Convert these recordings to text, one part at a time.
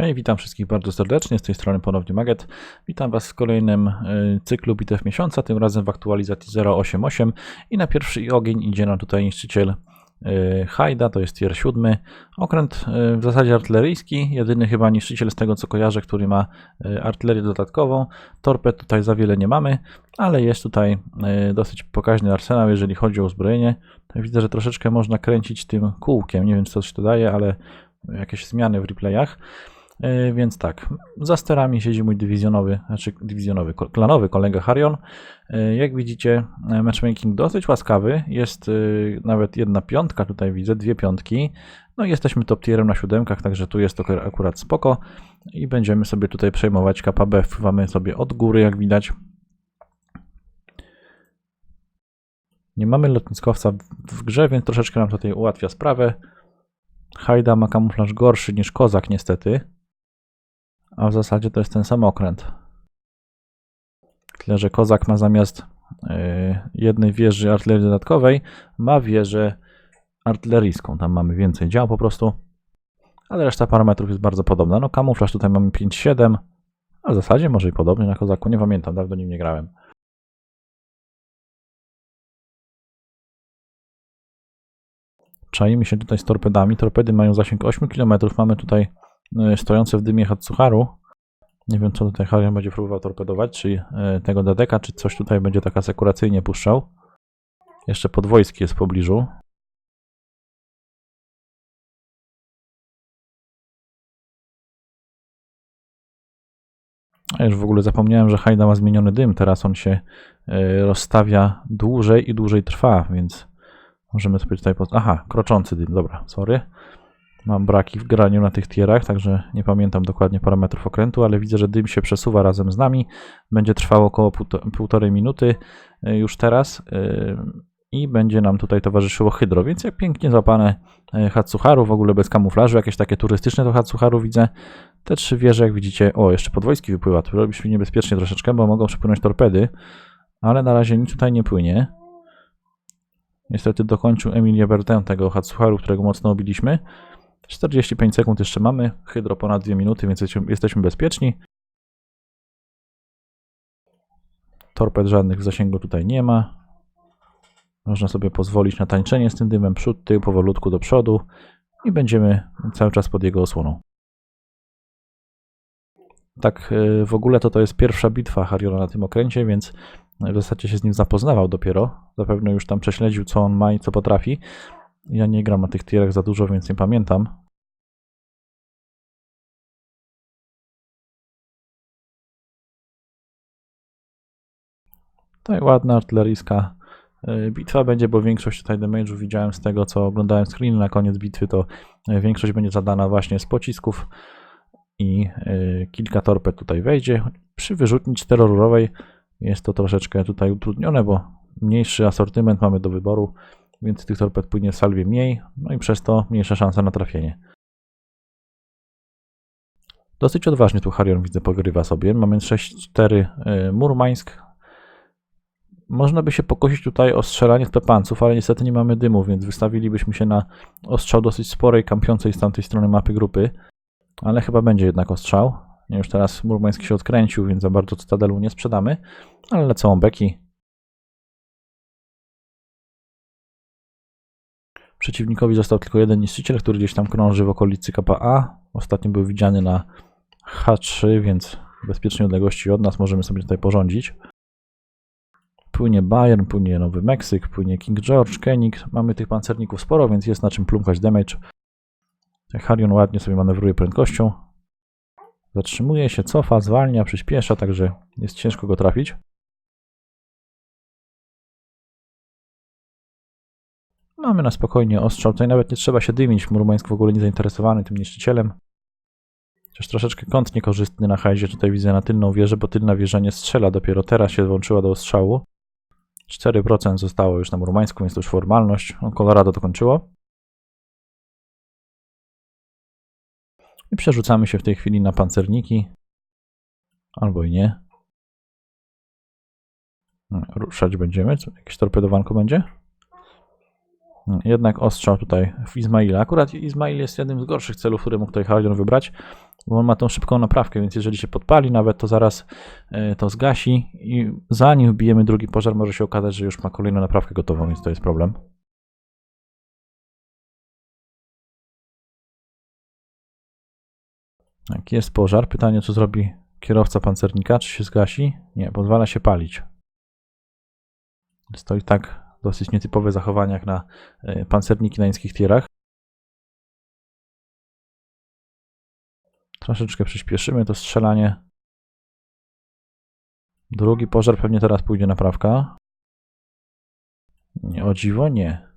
Hej, witam wszystkich bardzo serdecznie, z tej strony ponownie Maget. Witam Was w kolejnym y, cyklu bitew miesiąca, tym razem w aktualizacji 088 i na pierwszy ogień idzie nam tutaj niszczyciel y, Hajda, to jest tier 7. Okręt y, w zasadzie artyleryjski, jedyny chyba niszczyciel z tego co kojarzę, który ma artylerię dodatkową. Torped tutaj za wiele nie mamy, ale jest tutaj dosyć pokaźny arsenał, jeżeli chodzi o uzbrojenie. Tutaj widzę, że troszeczkę można kręcić tym kółkiem, nie wiem co się to daje, ale jakieś zmiany w replayach. Yy, Więc tak, za sterami siedzi mój dywizjonowy, znaczy dywizjonowy, klanowy kolega Harion. Yy, Jak widzicie, e, matchmaking dosyć łaskawy. Jest nawet jedna piątka, tutaj widzę, dwie piątki. No i jesteśmy top tierem na siódemkach, także tu jest to ak- akurat spoko. I będziemy sobie tutaj przejmować KPB. Wpływamy sobie od góry, jak widać. Nie mamy lotniskowca w grze, więc troszeczkę nam tutaj ułatwia sprawę. Hajda ma kamuflaż gorszy niż kozak, niestety. A w zasadzie to jest ten sam okręt. Tyle, że kozak ma zamiast yy, jednej wieży artylerii dodatkowej, ma wieżę artyleryjską. Tam mamy więcej dział po prostu. Ale reszta parametrów jest bardzo podobna. No kamuflaż tutaj mamy 5-7. A w zasadzie może i podobnie na kozaku. Nie pamiętam, dawno nim nie grałem. Czaimy się tutaj z torpedami. Torpedy mają zasięg 8 km. Mamy tutaj y, stojące w dymie Hatsuharu. Nie wiem, co tutaj Harion będzie próbował torpedować, czy y, tego Dedeka, czy coś tutaj będzie tak asekuracyjnie puszczał. Jeszcze podwojski jest w pobliżu. A już w ogóle zapomniałem, że Hajda ma zmieniony dym. Teraz on się y, rozstawia dłużej i dłużej trwa, więc możemy sobie tutaj... Aha, kroczący dym, dobra, sorry. Mam braki w graniu na tych tierach, także nie pamiętam dokładnie parametrów okrętu, ale widzę, że dym się przesuwa razem z nami. Będzie trwało około półto- półtorej minuty y, już teraz y, i będzie nam tutaj towarzyszyło hydro, więc jak pięknie złapane y, Hatsuharu, w ogóle bez kamuflażu, jakieś takie turystyczne to Hatsuharu widzę. Te trzy wieże, jak widzicie, o, jeszcze podwojski wypływa, to robi się niebezpiecznie troszeczkę, bo mogą przypłynąć torpedy, ale na razie nic tutaj nie płynie. Niestety dokończył Emilia Bertin tego Hatsuharu, którego mocno obiliśmy. 45 sekund jeszcze mamy, hydro ponad 2 minuty, więc jesteśmy- bezpieczni. Torped żadnych w zasięgu tutaj nie ma. Można sobie pozwolić na tańczenie z tym dymem przód, tył, powolutku do przodu i będziemy cały czas pod jego osłoną. Tak y, w ogóle to to jest pierwsza bitwa Hariona na tym okręcie, więc w zasadzie się z nim zapoznawał dopiero. Zapewne już tam prześledził co on ma i co potrafi. Ja nie gram na tych tierach za dużo, więc nie pamiętam. Tutaj ładna artyleryjska y, bitwa będzie, bo większość tutaj damage'u widziałem z tego, co oglądałem screeny na koniec bitwy, to y, większość będzie zadana właśnie z pocisków i y, kilka torped tutaj wejdzie. Przy wyrzutni czterorurowej jest to troszeczkę tutaj utrudnione, bo mniejszy asortyment mamy do wyboru, więc tych torped płynie w salwie mniej, no i przez to mniejsza szansa na trafienie. Dosyć odważnie tu Harion widzę pogrywa sobie. Mamy 6-4 y, Murmańsk. Można by się pokusić tutaj o strzelanie z pepanców, ale niestety nie mamy dymu, więc wystawilibyśmy się na ostrzał dosyć sporej, kampiącej z tamtej strony mapy grupy. Ale chyba będzie jednak ostrzał. Nie, Już teraz Murmański się odkręcił, więc za bardzo Cytadelu nie sprzedamy. Ale lecą beki. Przeciwnikowi został tylko jeden niszczyciel, który gdzieś tam krąży w okolicy KPA. Ostatnio był widziany na H3, więc bezpiecznej odległości od nas możemy sobie tutaj porządzić. Płynie Bayern, płynie Nowy Meksyk, płynie King George, Koenig. Mamy tych pancerników sporo, więc jest na czym plumkać damage. Harion ładnie sobie manewruje prędkością. Zatrzymuje się, cofa, zwalnia, przyspiesza, także jest ciężko go trafić. Mamy na spokojnie ostrzał. Tutaj nawet nie trzeba się dymić. Murmańsk w ogóle nie zainteresowany tym niszczycielem. Chociaż troszeczkę kąt niekorzystny na hajzie. Tutaj widzę na tylną wieżę, bo tylna wieża nie strzela. Dopiero teraz się włączyła do ostrzału. 4% zostało już na Murmańsku, więc to już formalność. Colorado dokończyło. I przerzucamy się w tej chwili na pancerniki. Albo i nie. Ruszać będziemy. Jakieś torpedowanko będzie? Jednak ostrzał tutaj w Izmaila. Akurat Izmail jest jednym z gorszych celów, które mógł tutaj Halion wybrać. bo on ma tą szybką naprawkę, więc jeżeli się podpali nawet, to zaraz e, to zgasi i zanim wbijemy drugi pożar, może się okazać, że już ma kolejną naprawkę gotową, więc to jest problem. Jak jest pożar, pytanie co zrobi kierowca pancernika, czy się zgasi? Nie, pozwala się palić. Jest to i tak dosyć nietypowe zachowanie jak na e, pancerniki na niskich tierach. Troszeczkę przyspieszymy to strzelanie. Drugi pożar pewnie teraz pójdzie naprawka. Nie, o dziwo nie.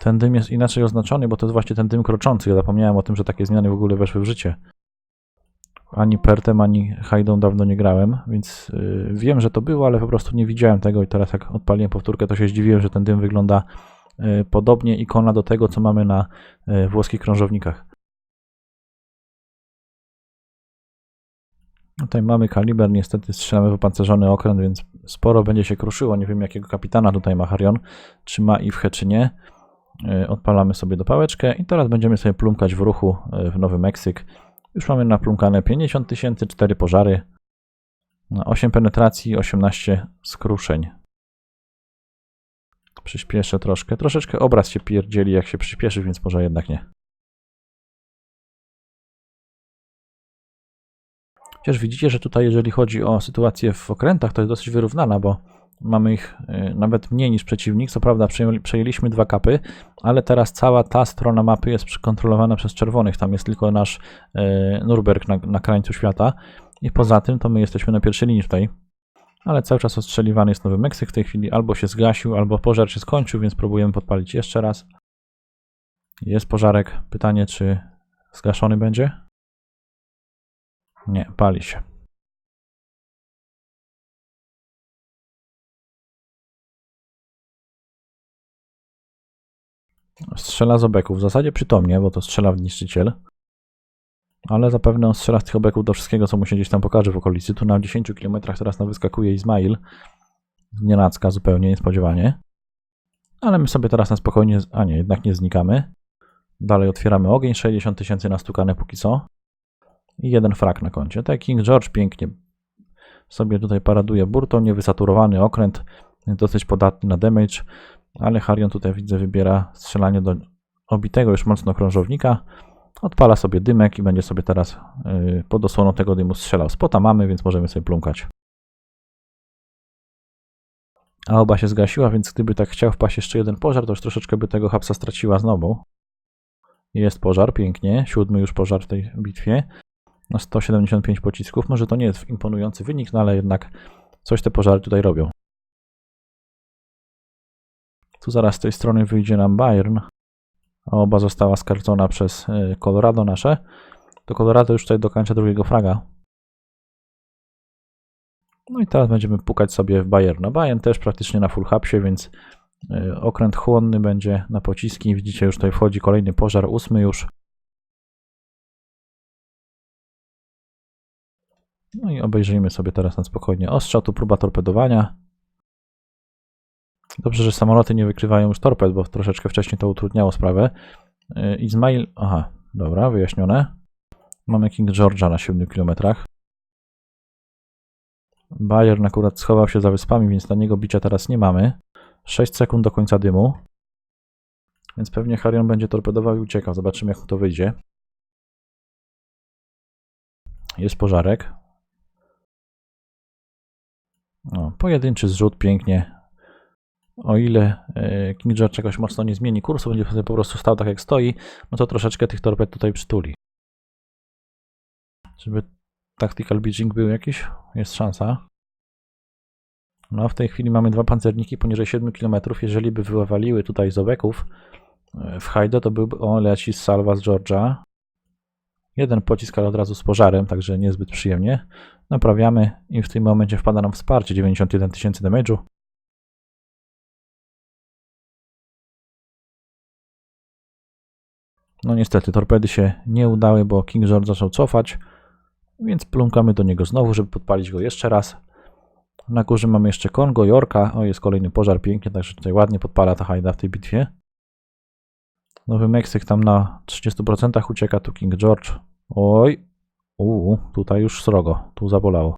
Ten dym jest inaczej oznaczony, bo to jest właśnie ten dym kroczący. Ja zapomniałem o tym, że takie zmiany w ogóle weszły w życie. Ani Pertem, ani Hajdą dawno nie grałem, więc yy, wiem, że to było, ale po prostu nie widziałem tego i teraz jak odpaliłem powtórkę, to się zdziwiłem, że ten dym wygląda yy, podobnie ikona do tego, co mamy na yy, włoskich krążownikach. Tutaj mamy kaliber, niestety strzelamy w opancerzony okręt, więc sporo będzie się kruszyło. Nie wiem jakiego kapitana tutaj ma Harion, czy ma IWHE, czy nie. Yy, Odpalamy sobie do pałeczkę i teraz będziemy sobie plumkać w ruchu yy, w Nowy Meksyk. Już mamy naplumkane 50 tysięcy, 4 pożary, 8 penetracji, 18 skruszeń. Przyspieszę troszkę. Troszeczkę obraz się pierdzieli jak się przyspieszy, więc może jednak nie. Chociaż widzicie, że tutaj jeżeli chodzi o sytuację w okrętach, to jest dosyć wyrównana, bo mamy ich y, nawet mniej niż przeciwnik. Co prawda przejęli- przejęliśmy dwa kapy, ale teraz cała ta strona mapy jest kontrolowana przez czerwonych. Tam jest tylko nasz y, Nuremberg na, na krańcu świata i poza tym to my jesteśmy na pierwszej linii tutaj. Ale cały czas ostrzeliwany jest Nowy Meksyk. W tej chwili albo się zgasił, albo pożar się skończył, więc próbujemy podpalić jeszcze raz. Jest pożarek. Pytanie, czy zgaszony będzie? Nie, pali się. Strzela z obeków. W zasadzie przytomnie, bo to strzela w niszczyciel. Ale zapewne on strzela z tych obeków do wszystkiego, co mu się gdzieś tam pokaże w okolicy. Tu na 10 km teraz nam wyskakuje Izmail. Nienacka, zupełnie niespodziewanie. Ale my sobie teraz na spokojnie... A nie, jednak nie znikamy. Dalej otwieramy ogień. 60 tysięcy nastukane póki co. I jeden frak na koncie. Tak, King George pięknie sobie tutaj paraduje burtą. Niewysaturowany okręt. Dosyć podatny na damage. Ale Harion tutaj widzę wybiera strzelanie do obitego już mocno krążownika. Odpala sobie dymek i będzie sobie teraz yy, pod osłoną tego dymu strzelał. Spota mamy, więc możemy sobie plumkać. A oba się zgasiła, więc gdyby tak chciał wpaść jeszcze jeden pożar, to już troszeczkę by tego hapsa straciła znowu. Jest pożar, pięknie. Siódmy już pożar w tej bitwie. No 175 pocisków. Może to nie jest imponujący wynik, no ale jednak coś te pożary tutaj robią. Tu zaraz z tej strony wyjdzie nam Bayern. Oba została skarcona przez y, Colorado nasze. To Colorado już tutaj dokończa drugiego fraga. No i teraz będziemy pukać sobie w Bayerna. Bayern też praktycznie na full hapsie, więc y, okręt chłonny będzie na pociski. Widzicie, już tutaj wchodzi kolejny pożar, ósmy już. No i obejrzyjmy sobie teraz na spokojnie ostrzał. Tu próba torpedowania. Dobrze, że samoloty nie wykrywają już torped, bo troszeczkę wcześniej to utrudniało sprawę. Yy, Izmail, aha, dobra, wyjaśnione. Mamy King George'a na 7 km. Bayern akurat schował się za wyspami, więc na niego bicia teraz nie mamy. 6 sekund do końca dymu. Więc pewnie Harion będzie torpedował i uciekał. Zobaczymy, jak mu to wyjdzie. Jest pożarek. No, pojedynczy zrzut, pięknie. O ile e, King George czegoś mocno nie zmieni kursu, będzie po prostu stał tak jak stoi, no to troszeczkę tych torped tutaj przytuli. Żeby tactical beaching był jakiś? Jest szansa. No w tej chwili mamy dwa pancerniki poniżej 7 km. Jeżeli by wywaliły tutaj z obeków e, w Hajdo, to byłby o leci z Salva z Georgia. Jeden pocisk, ale od razu z pożarem, także niezbyt przyjemnie. Naprawiamy i w tym momencie wpada nam wsparcie 91 tysięcy damage'u. No niestety torpedy się nie udały, bo King George zaczął cofać, więc plumkamy do niego znowu, żeby podpalić go jeszcze raz. Na górze mamy jeszcze Kongo, Jorka, o jest kolejny pożar, pięknie, także tutaj ładnie podpala ta hajda w tej bitwie. Nowy Meksyk tam na 30% ucieka, tu King George. Oj, uuu, tutaj już srogo, tu zabolało.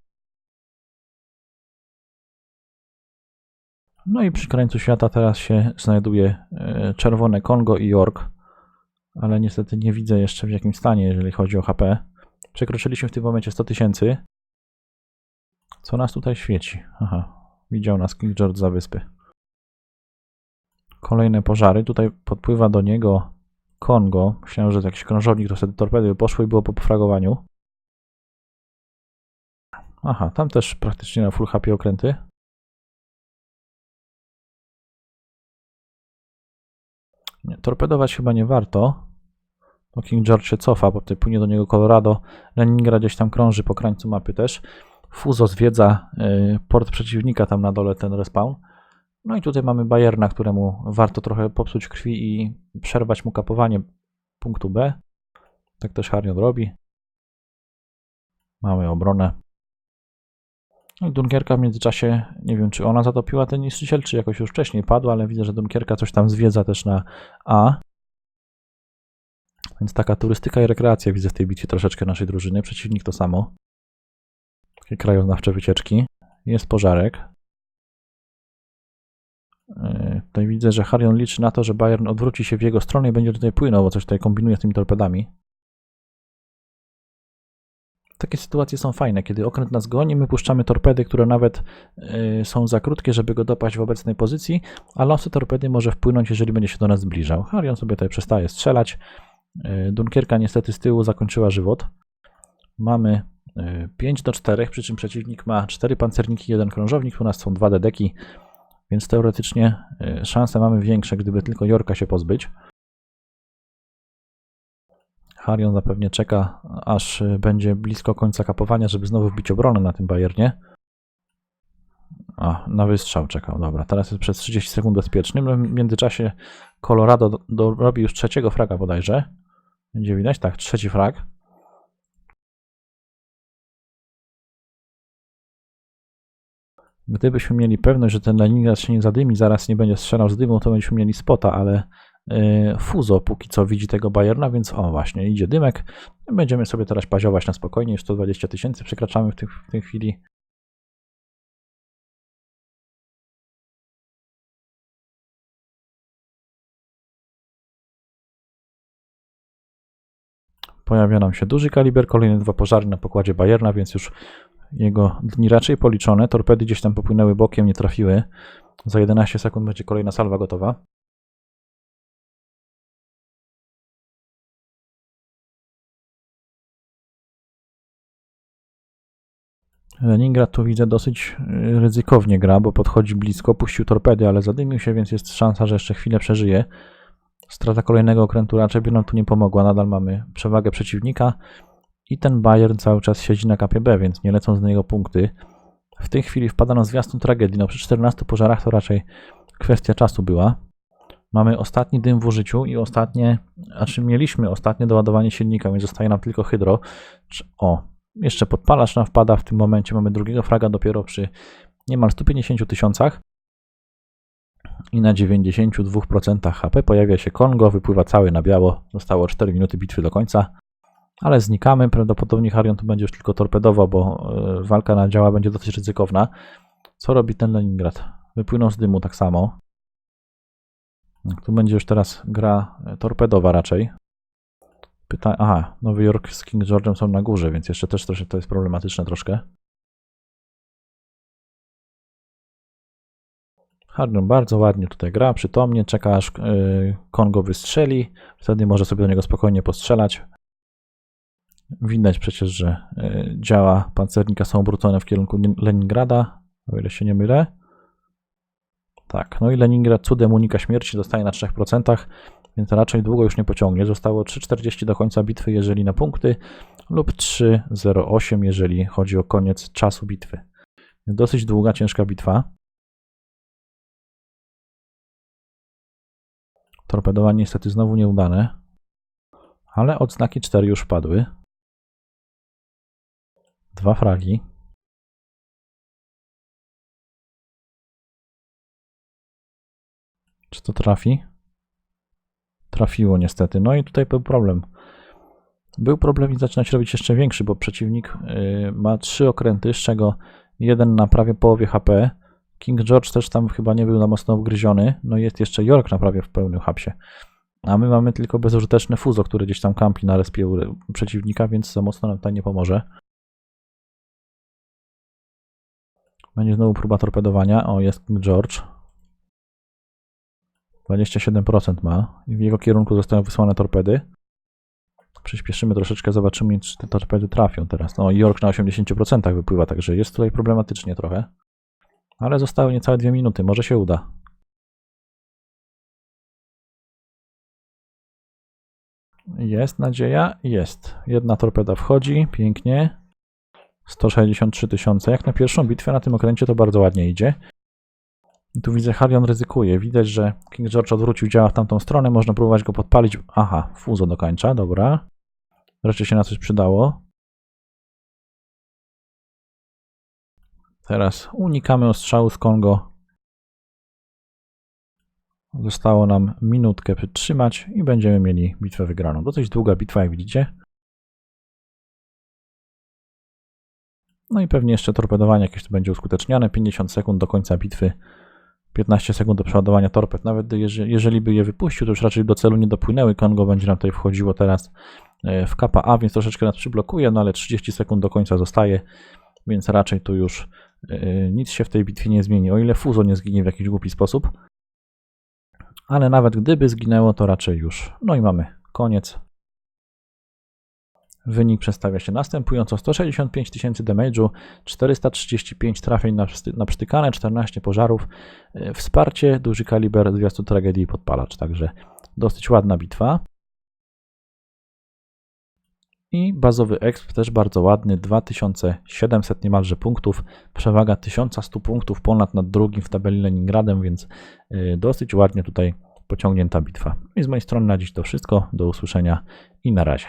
No i przy krańcu świata teraz się znajduje e, czerwone Kongo i York, ale niestety nie widzę jeszcze w jakim stanie, jeżeli chodzi o HP. Przekroczyliśmy w tym momencie 100 tysięcy. Co nas tutaj świeci? Aha, widział nas King George za wyspy. Kolejne pożary. Tutaj podpływa do niego Kongo. Myślałem, że to jakiś krążownik, to wtedy torpedy poszły i było po pofragowaniu. Aha, tam też praktycznie na full HP okręty. Nie, torpedować chyba nie warto. Bo King George się cofa, bo tutaj płynie do niego Colorado. Leningrad gdzieś tam krąży po krańcu mapy też. Fuzo zwiedza y, port przeciwnika tam na dole, ten respawn. No i tutaj mamy Bayerna, któremu warto trochę popsuć krwi i przerwać mu kapowanie punktu B. Tak też Harion robi. Mamy obronę. No i Dunkierka w międzyczasie, nie wiem czy ona zatopiła ten niszczyciel, czy jakoś już wcześniej padła, ale widzę, że Dunkierka coś tam zwiedza też na A. Więc taka turystyka i rekreacja widzę w tej bitwie troszeczkę naszej drużyny. Przeciwnik to samo. Takie krajoznawcze wycieczki. Jest pożarek. Yy, Tutaj widzę, że Harion liczy na to, że Bayern odwróci się w jego stronę i będzie tutaj płynął, bo coś tutaj kombinuje z tymi torpedami. Takie sytuacje są fajne, kiedy okręt nas goni, my puszczamy torpedy, które nawet yy, są za krótkie, żeby go dopaść w obecnej pozycji, a losy torpedy może wpłynąć, jeżeli będzie się do nas zbliżał. Harion sobie tutaj przestaje strzelać. Yy, Dunkierka niestety z tyłu zakończyła żywot. Mamy yy, 5 do 4, przy czym przeciwnik ma 4 pancerniki, 1 krążownik, u nas są 2 dedeki, więc teoretycznie y, szanse mamy większe, gdyby tylko Jorka się pozbyć. Harion zapewne czeka, aż y, będzie blisko końca kapowania, żeby znowu wbić obronę na tym Bayernie. A, na wystrzał czekał, dobra. Teraz jest przez 30 sekund bezpieczny. No, W międzyczasie Colorado do, do, robi już trzeciego fraga bodajże. Będzie widać? Tak, trzeci frag. Gdybyśmy mieli pewność, że ten Leningrad się nie zadymi, zaraz nie będzie strzelał z dymu, to byśmy mieli spota, ale Fuzo póki co widzi tego Bayerna, więc o właśnie, idzie dymek. Będziemy sobie teraz paziować na spokojnie, już 120 tysięcy przekraczamy w, tych, w tej chwili. Pojawia nam się duży kaliber, kolejne dwa pożary na pokładzie Bayerna, więc już jego dni raczej policzone. Torpedy gdzieś tam popłynęły bokiem, nie trafiły. Za 11 sekund będzie kolejna salwa gotowa. Leningrad tu widzę dosyć y, ryzykownie gra, bo podchodzi blisko, puścił torpedy, ale zadymił się, więc jest szansa, że jeszcze chwilę przeżyje. Strata kolejnego okrętu raczej by nam tu nie pomogła. Nadal mamy przewagę przeciwnika. I ten Bayern cały czas siedzi na KPB, więc nie lecą z niego punkty. W tej chwili wpada na zwiastun tragedii. No przy 14 pożarach to raczej kwestia czasu była. Mamy ostatni dym w użyciu i ostatnie, znaczy mieliśmy ostatnie doładowanie silnika, więc zostaje nam tylko hydro. O, jeszcze podpalacz nam wpada. W tym momencie mamy drugiego fraga dopiero przy niemal 150 tysiącach. I na 92% HP pojawia się Kongo, wypływa cały na biało. Zostało 4 minuty bitwy do końca ale znikamy. Prawdopodobnie Harion tu będzie już tylko torpedował, bo e, walka na działa będzie dosyć ryzykowna. Co robi ten Leningrad? Wypłynął z dymu tak samo. Tu będzie już teraz gra e, torpedowa raczej. Pyta... Aha, Nowy Jork z King George'em są na górze, więc jeszcze też troszkę to jest problematyczne troszkę. Harion bardzo ładnie tutaj gra, przytomnie, czeka aż yy, Kongo wystrzeli, wtedy może sobie do niego spokojnie postrzelać. Widać przecież, że y, działa pancernika są obrócone w kierunku Nin- Leningrada, o ile się nie mylę. Tak, no i Leningrad cudem unika śmierci, zostaje na 3%, więc raczej długo już nie pociągnie. Zostało 3,40 do końca bitwy, jeżeli na punkty, lub 3,08, jeżeli chodzi o koniec czasu bitwy. Dosyć długa, ciężka bitwa. Torpedowanie niestety znowu nieudane, ale odznaki 4 już padły. Dwa fragi. Czy to trafi? Trafiło niestety. No i tutaj był problem. Był problem i zaczyna się robić jeszcze większy, bo przeciwnik y, ma trzy okręty, z czego jeden na prawie połowie HP. King George też tam chyba nie był za mocno ugryziony. No jest jeszcze York na prawie w pełnym hapsie. A my mamy tylko bezużyteczne fuzo, które gdzieś tam kampi na respie przeciwnika, więc za mocno nam tutaj nie pomoże. Będzie znowu próba torpedowania. O, jest King George. 27% ma i w jego kierunku zostają wysłane torpedy. Przyspieszymy troszeczkę, zobaczymy, czy te torpedy trafią teraz. No, York na 80% wypływa, także jest tutaj problematycznie trochę. Ale zostały niecałe dwie minuty, może się uda. Jest nadzieja? Jest. Jedna torpeda wchodzi, pięknie. 163 tysiące. Jak na pierwszą bitwę na tym okręcie to bardzo ładnie idzie. Tu widzę, Harion ryzykuje. Widać, że King George odwrócił działa w tamtą stronę. Można próbować go podpalić. Aha, fuzo dokończa, dobra. Wreszcie się na coś przydało. Teraz unikamy ostrzału z Kongo. Zostało nam minutkę przytrzymać i będziemy mieli bitwę wygraną. Dosyć długa bitwa, jak widzicie. No i pewnie jeszcze torpedowanie jakieś tu będzie uskuteczniane. 50 sekund do końca bitwy. 15 sekund do przeładowania torped. Nawet jeżeli, jeżeli by je wypuścił, to już raczej do celu nie dopłynęły. Kongo będzie nam tutaj wchodziło teraz e, w kapa A, więc troszeczkę nas przyblokuje, no ale 30 sekund do końca zostaje, więc raczej tu już e, nic się w tej bitwie nie zmieni. O ile Fuzo nie zginie w jakiś głupi sposób. Ale nawet gdyby zginęło, to raczej już. No i mamy koniec. Wynik przedstawia się następująco: 165 tysięcy damage'u, 435 trafień na, na przytykane, 14 pożarów, e, wsparcie, duży kaliber, zwiastun tragedii i podpalacz. Także dosyć ładna bitwa. I bazowy exp też bardzo ładny, 2700 niemalże punktów, przewaga 1100 punktów ponad nad drugim w tabeli Leningradem, więc y, dosyć ładnie tutaj pociągnięta bitwa. I z mojej strony na dziś to wszystko, do usłyszenia i na razie.